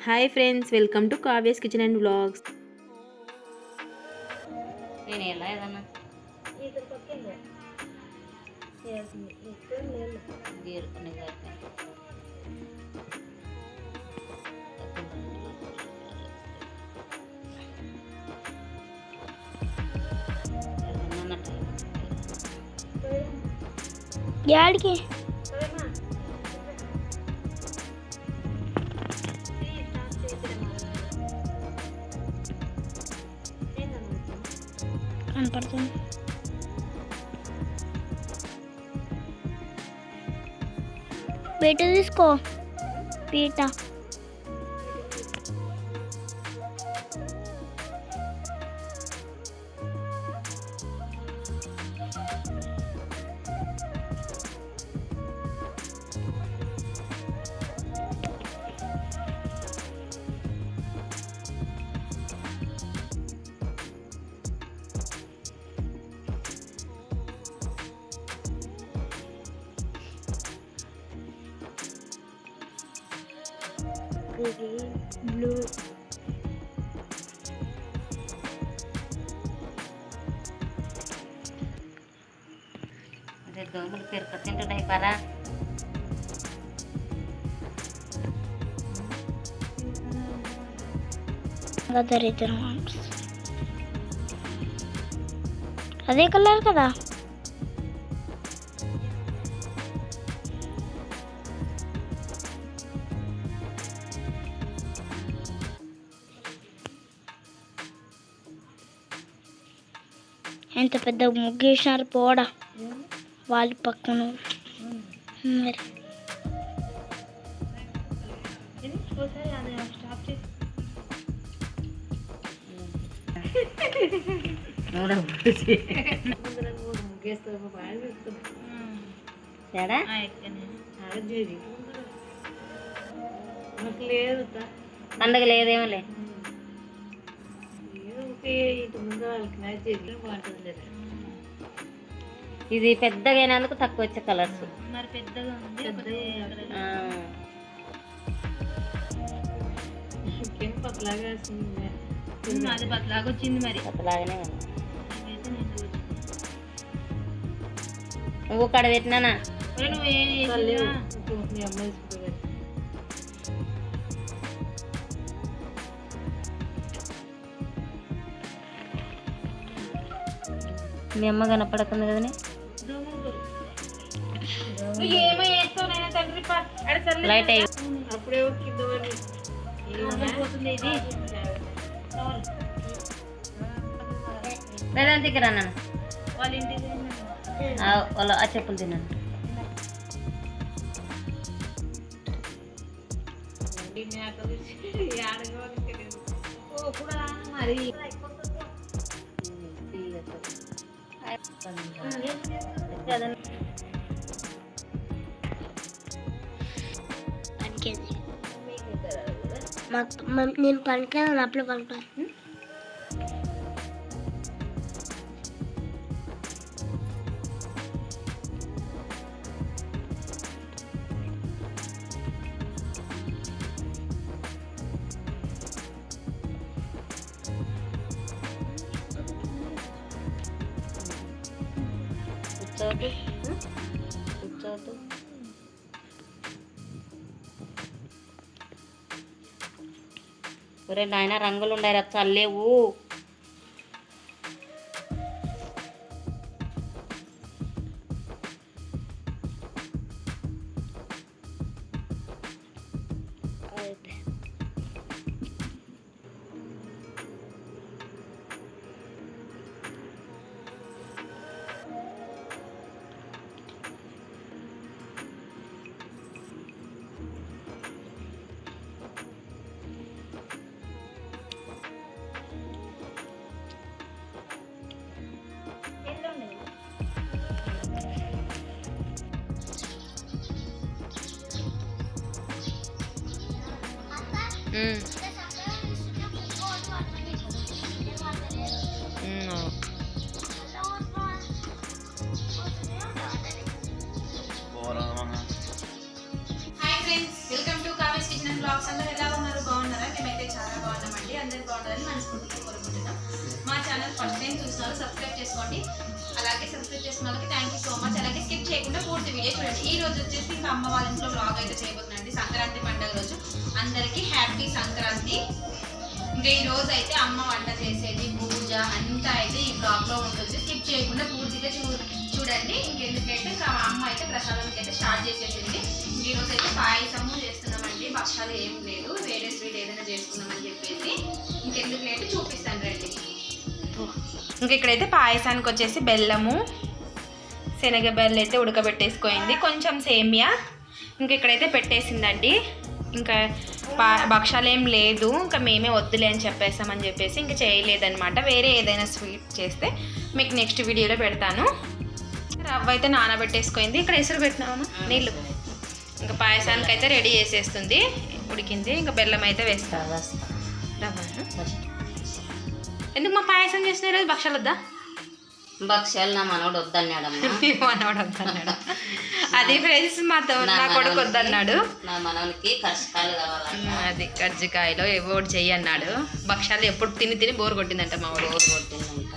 Hi friends welcome to Kavya's kitchen and vlogs నేను ఎలా ఏదన్నా గీరుకునే గారిని యాడికి కనపడుతుంది పీట తీసుకో పీట బ్లూ అదే దోమలు పెరుక తింటున్నాయి పరా. దరిద్రం. అదే కలర్ కదా? ఎంత పెద్ద ముగ్గేసినారు పోడా? వాళ్ళ పక్కన మరి. తేడా లేదు ఇటు ముందు వాళ్ళకి మ్యాచ్ బాగుంటుంది ఇది పెద్దగా అయినందుకు తక్కువ వచ్చే కలర్స్. మరి పెద్దగా ఉంది కెంపు పక్కలాగా వస్తుంది అది పక్కలాగా వచ్చింది మరి. కొత్తలాగానే ఉంది. నువ్వు కడ పెట్టినానా? నువ్వు ఏం మీ అమ్మ కనపడకుండా కదనే? లైట్ అయ్యి. వాళ్ళ ఆ చెప్పులు తిన్నాను మరి. పనికేది మాకు నేను పనికేదాను అప్పుడు పనుకోను కూర్చోటు కూర్చోటు ఒరే నాయన రంగులు ఉన్నాయి రా చల్లేవు. వెల్కమ్ టు కావేస్ కిచెన్ బ్లాగ్స్. అందరూ ఎలా ఉన్నారు? బాగున్నారా? అందరు బాగుండాలని మనస్ఫూర్తిగా కోరుకుంటున్నాం. మా ఛానల్ ఫస్ట్ టైం చూస్తున్నారు సబ్స్క్రైబ్ చేసుకోండి. అలాగే సబ్స్క్రైబ్ చేసిన వాళ్ళకి థ్యాంక్ యూ సో మచ్ అలాగే స్కిప్ చేయకుండా పూర్తి వీడియో చూడండి. ఈ రోజు వచ్చేసి ఇంకా అమ్మ వాళ్ళ ఇంట్లో బ్లాగ్ అయితే ప్రతి సంక్రాంతి పండుగ రోజు. అందరికీ హ్యాపీ సంక్రాంతి. ఇంకా ఈ రోజు అయితే అమ్మ వంట చేసేది పూజ అంతా అయితే ఈ బ్లాగ్లో ఉంటుంది. స్కిప్ చేయకుండా పూర్తిగా చూ చూడండి. ఇంకెందుకంటే అమ్మ అయితే ప్రసాదానికి అయితే స్టార్ట్ చేసేసింది. ఇంక ఈ రోజు అయితే పాయసము చేస్తున్నామండి. భక్షాలు ఏం లేదు. వేరే స్వీట్ ఏదైనా చేసుకున్నామని చెప్పేసి. ఇంకెందుకు చూపిస్తాను రండి. ఇంకా ఇక్కడైతే పాయసానికి వచ్చేసి బెల్లము శనగ బెల్లం అయితే ఉడకబెట్టేసుకోయింది. కొంచెం సేమియా. ఇంక ఇక్కడైతే పెట్టేసిందండి. ఇంకా భక్షాలు ఏం లేదు. ఇంకా మేమే వద్దులే అని చెప్పేసామని చెప్పేసి ఇంకా చేయలేదన్నమాట. వేరే ఏదైనా స్వీట్ చేస్తే మీకు నెక్స్ట్ వీడియోలో పెడతాను. రవ్వ అయితే నానబెట్టేసుకుంది ఇక్కడ ఎసురు పెట్టినాము నీళ్ళు. ఇంకా పాయసానికి అయితే రెడీ చేసేస్తుంది. ఉడికింది. ఇంకా బెల్లం అయితే వేస్తాం. రవ్వ ఎందుకు మా పాయసం చేసిన ఈరోజు భక్షాలు వద్దా భక్ష్యాలు నా మనోడు వద్దన్నాడు. అది ఫ్రెండ్స్ మా నా కొడుకు వద్దన్నాడు. నా మనవనికి కావాలంట. ఉమ్, అది కజ్జికాయలో ఏవో ఒకటి చెయ్యి అన్నాడు. భక్షాలు ఎప్పుడు తిని తిని బోర్ కొట్టిందంట మా వాడు. బోర్ కొట్టిందంట.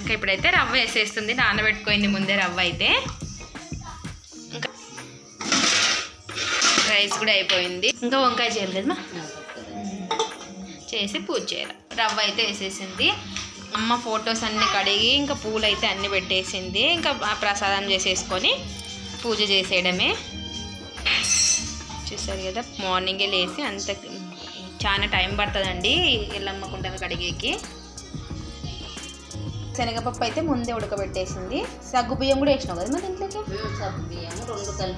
ఇంకా ఇప్పుడైతే రవ్వ వేసేస్తుంది. నానబెట్టుకోయింది ముందే రవ్వ అయితే. ఇంకా రైస్ కూడా అయిపోయింది. ఇంకా వంకాయ చేయాలి కదమ్మా చేసి పూజ చేయాలి. రవ్వ అయితే వేసేసింది. అమ్మ ఫొటోస్ అన్ని కడిగి ఇంకా పూలు అయితే అన్ని పెట్టేసింది. ఇంకా ఆ ప్రసాదం చేసేసుకొని పూజ చేసేయడమే. చూసారు కదా మార్నింగే లేచి అంత చాలా టైం పడుతుందండి ఎల్లమ్మ కుండలు కడిగేకి. శనగపప్పు అయితే ముందే ఉడకబెట్టేసింది. సగ్గు బియ్యం కూడా వేసినావు కదా మరి ఇంట్లోకి?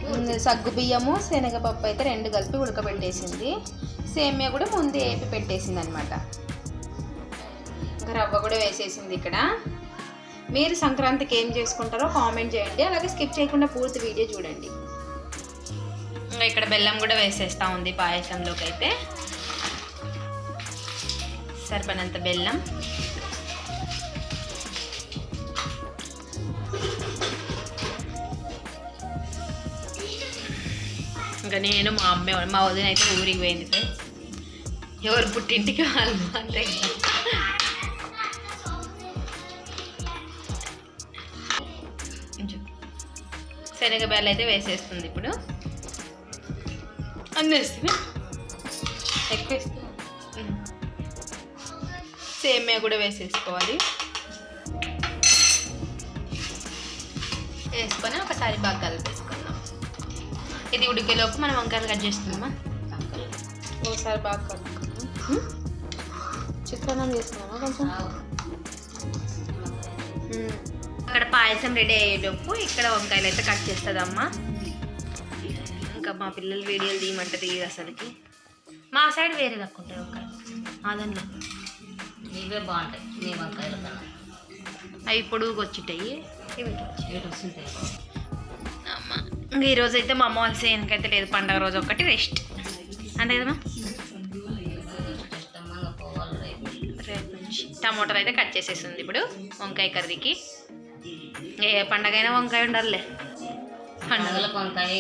రెండు సగ్గు బియ్యము శనగపప్పు అయితే రెండు కలిపి ఉడకబెట్టేసింది. సేమియా కూడా ముందే వేపి పెట్టేసింది అనమాట రవ్వ కూడా వేసేసింది ఇక్కడ. మీరు సంక్రాంతికి ఏం చేసుకుంటారో కామెంట్ చేయండి అలాగే స్కిప్ చేయకుండా పూర్తి వీడియో చూడండి. ఇంకా ఇక్కడ బెల్లం కూడా వేసేస్తా ఉంది పాయసంలోకి అయితే. సరిపడినంత బెల్లం. ఇంకా నేను మా అమ్మ మా వదిన అయితే ఊరికి పోయింది ఎవరు పుట్టింటికి వాళ్ళు అంతే శనగ బెల్ల అయితే వేసేస్తుంది ఇప్పుడు. అన్నీ వేస్తుంది ఎక్కువ. సేమియా కూడా వేసేసుకోవాలి. వేసుకొని ఒకసారి బాగా కలిపేసుకుందాం ఇది ఉడికేలోపు మనం వంకాయలు కట్ చేస్తున్నామా? ఒకసారి బాగా కలుపుకుందాం చిత్రాన్నం చేస్తున్నామా కొంచెం. అక్కడ పాయసం రెడీ అయ్యేటప్పు ఇక్కడ వంకాయలు అయితే కట్ చేస్తుందమ్మా. ఇంకా మా పిల్లలు వీడియోలు తీయమంటే తీయదు అసలుకి. మా సైడ్ వేరే దక్కుంటాయి వంకాయలు. మా ఇవే బాగుంటాయి. నీ వంకాయల కన్నా అవి పొడుగుకి వచ్చిటాయి. ఇంకా ఈరోజు అయితే మా అమ్మ వాళ్ళ సేనకైతే లేదు. పండగ రోజు ఒకటి రెస్ట్ అంతే కదమ్మా? టమోటాలు అయితే కట్ చేసేస్తుంది ఇప్పుడు వంకాయ కర్రీకి. ఏ పండగైనా వంకాయ ఉండాలిలే పండుగ పండుగలకు వంకాయ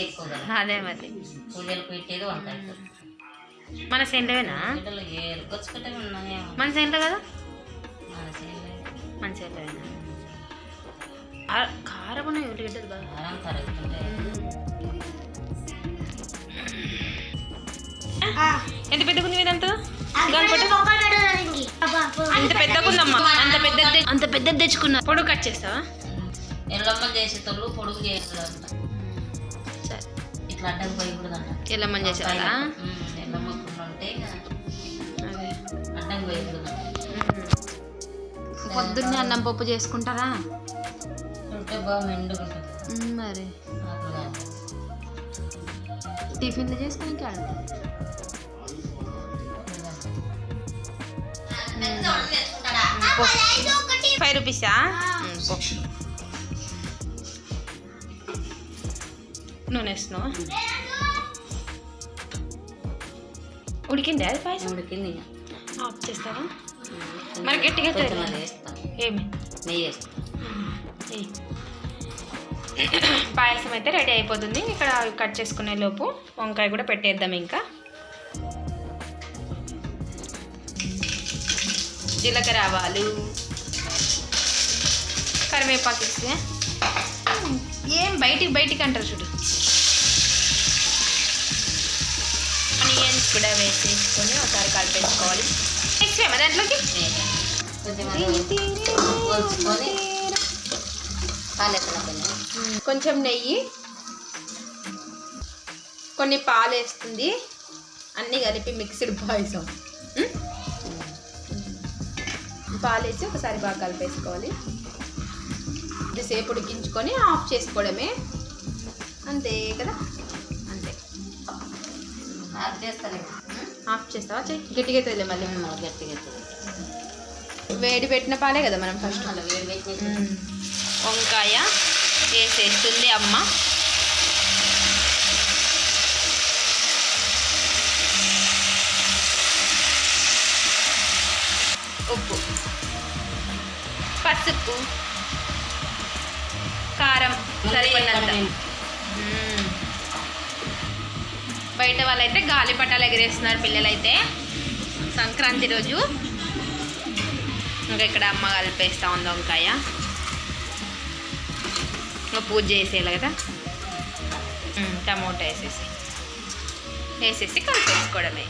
అదే మరి. పూజలు పెట్టేది వంకాయ మన ఉన్నాయా మన సేంట్లో కదా? మన సేంట్లోవేనా కారం ఉన్నాయి ఉల్లిగడ్డలు బాగా ఎంత పెద్దగా ఉంది ఇదంతా అంత ఉందమ్మా. అంత పెద్ద అంత పెద్దది తెచ్చుకున్నా. పొడుగు కట్ చేస్తావా? ఎల్లమ్మ చేసేటోళ్ళు పొడుగు సరే. ఇట్లా అడ్డం పోయకూడదంట. ఎల్లమ్మని చేసేవాళ్ళా? ఉమ్, ఎల్లమ్మ కుండ ఉంటే అడ్డం పోయకూడదంట. పొద్దున్నే అన్నం పప్పు చేసుకుంటారా? ఉంటే బాగా మరి. టిఫిన్లు చేసుకుని ఫైవ్ రూపీసా నూనె వేస్తున్నావా ఉడికింది అది పాయసం? ఉడికింది. ఆఫ్ చేస్తావా? మరి గట్టిగా ఏమి? నెయ్యి. పాయసం అయితే రెడీ అయిపోతుంది. ఇక్కడ కట్ చేసుకునే లోపు వంకాయ కూడా పెట్టేద్దాం ఇంకా. జీలకర్ర ఆవాలు కరివేపాకు ఇస్తే ఏం బయటికి బయటికి అంటారు చూడు. ఆనియన్స్ కూడా వేసేసుకొని ఒకసారి కలిపేసుకోవాలి. వేసేమా దాంట్లోకి? కొంచెం కొంచెం నెయ్యి. కొన్ని పాలు వేస్తుంది అన్నీ కలిపి మిక్స్డ్ పాయసం. ఉం? పాలు వేసి ఒకసారి బాగా కలిపేసుకోవాలి. సేపు ఉడికించుకొని ఆఫ్ చేసుకోవడమే. అంతే కదా? అంతే. నాకు చేస్తాను ఆఫ్ చేస్తావా? గట్టిగా అవుతుంది మళ్ళీ. గట్టిగా వేడి పెట్టిన పాలే కదా మనం ఫస్ట్. వంకాయ వేసేస్తుంది అమ్మ. ఉప్పు. పసుపు కారం సరిపడినంత. బయట వాళ్ళైతే గాలిపటాలు ఎగరేస్తున్నారు పిల్లలైతే. సంక్రాంతి రోజు. ఇంకా ఇక్కడ అమ్మ కలిపేస్తా ఉంది వంకాయ. ఇంకా పూజ చేసేయాలి కదా. టమోటా వేసేసి. వేసేసి కలిపేసుకోవడమే.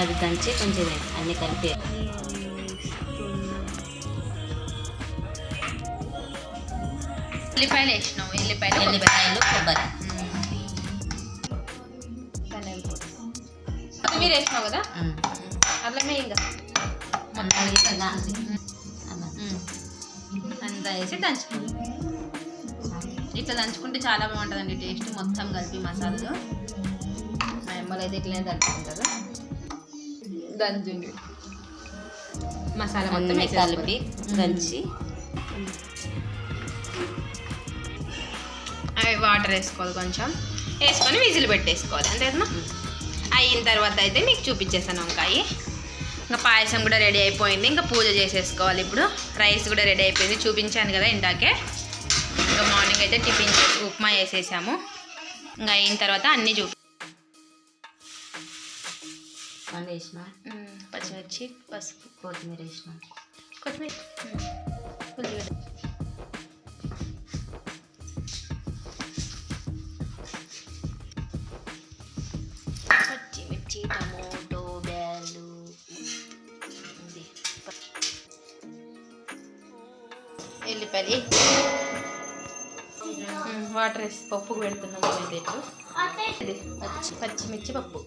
అది దంచి కొంచెం అన్ని కలిపి. ఉల్లిపాయలు వేసినావు ఎల్లిపాయలు. ఎల్లిపాయలు కొబ్బరి. కొత్తిమీర వేసినావు కదా. అల్లమే ఇంకా. అంతా వేసి దంచుకోండి ఇట్లా దంచుకుంటే చాలా బాగుంటుందండి టేస్ట్ మొత్తం కలిపి మసాలాలు. మా అమ్మలు అయితే ఇట్లనే దంచుకుంటారు. దంచండి మసాలా మొత్తం. కలిపి దంచి. అవి వాటర్ వేసుకోవాలి కొంచెం. వేసుకొని విజిల్ పెట్టేసుకోవాలి. అంతే కదా అయిన తర్వాత అయితే మీకు చూపించేసాను వంకాయ. ఇంకా పాయసం కూడా రెడీ అయిపోయింది. ఇంకా పూజ చేసేసుకోవాలి ఇప్పుడు. రైస్ కూడా రెడీ అయిపోయింది. చూపించాను కదా ఇందాకే. ఇంకా మార్నింగ్ అయితే టిఫిన్ చేసి ఉప్మా వేసేసాము. ఇంకా అయిన తర్వాత అన్నీ చూపి పండు వేసిన పచ్చిమిర్చి పసుపు కొత్తిమీర వేసిన కొత్తిమీర ఉల్లిగడ్డ పచ్చిమిర్చి టమోటో బ్యాలు ఇది ఎల్లిపల్లి వాటర్ వేసి పప్పు ఇది పచ్చి పచ్చిమిర్చి పప్పు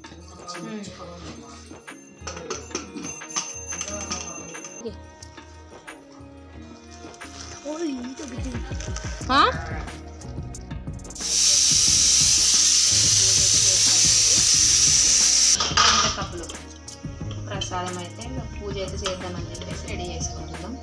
కప్పులు. ప్రసాదం అయితే పూజ అయితే చేద్దామని చెప్పేసి రెడీ చేసుకుంటున్నాం.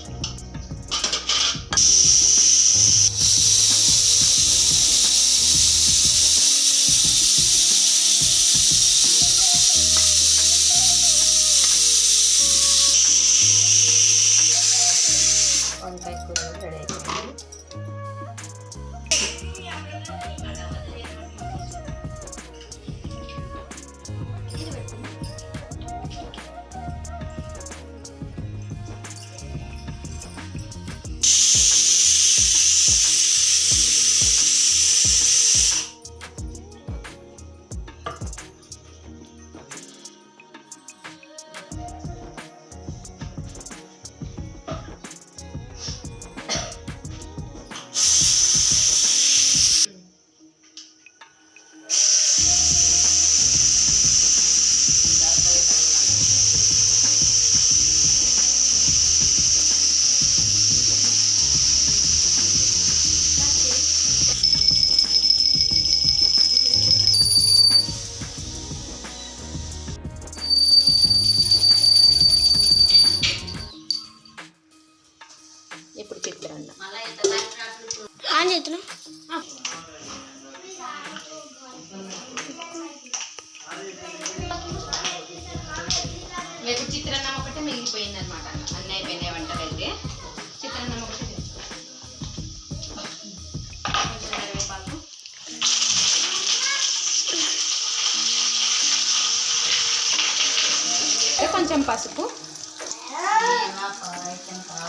పసుపు.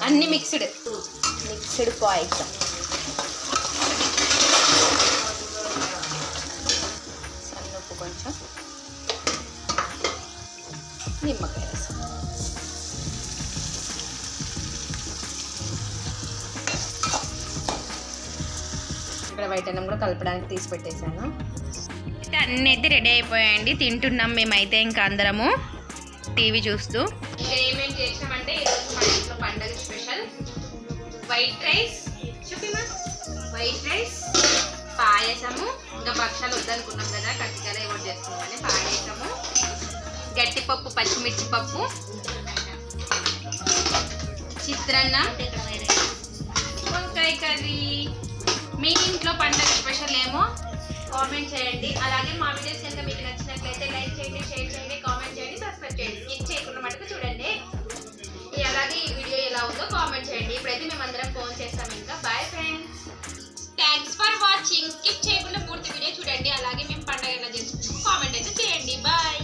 అన్ని మిక్స్డ్ మిక్స్డ్ పాయసం సన్నప్పు కొంచెం. నిమ్మకాయ రసం. ఇక్కడ వైట్ అన్నం కూడా కలపడానికి తీసి పెట్టేశాను. అయితే అన్నీ అయితే రెడీ అయిపోయాయండి. తింటున్నాం మేమైతే ఇంకా అందరము. టీవీ చూస్తూ. ఏమేమి చేసినామంటే ఈరోజు మా ఇంట్లో పండగ స్పెషల్. వైట్ రైస్ చూపిమా? వైట్ రైస్ పాయసము. ఇంకా భక్షాలు వద్దనుకున్నాం కదా కట్టికాయలు ఏమో చేసుకున్నామని పాయసము. గట్టిపప్పు పచ్చిమిర్చి పప్పు. చిత్రన్న. వంకాయ కర్రీ. మీ ఇంట్లో పండగ స్పెషల్ ఏమో? కామెంట్ చేయండి. అలాగే మా వీడియోస్ కనుక మీకు నచ్చినట్లయితే లైక్ చేయండి షేర్ చేయండి. కట్ చేయకుండా మటుకు చూడండి. అలాగే ఈ వీడియో ఎలా ఉందో కామెంట్ చేయండి. ఇప్పుడైతే మేమందరం ఫోన్ చేస్తాం ఇంకా. Bye friends thanks for watching skip చేయకుండా పూర్తి వీడియో చూడండి. అలాగే మేము పండగ ఎలా చేసుకుంటాము కామెంట్ అయితే చేయండి. బాయ్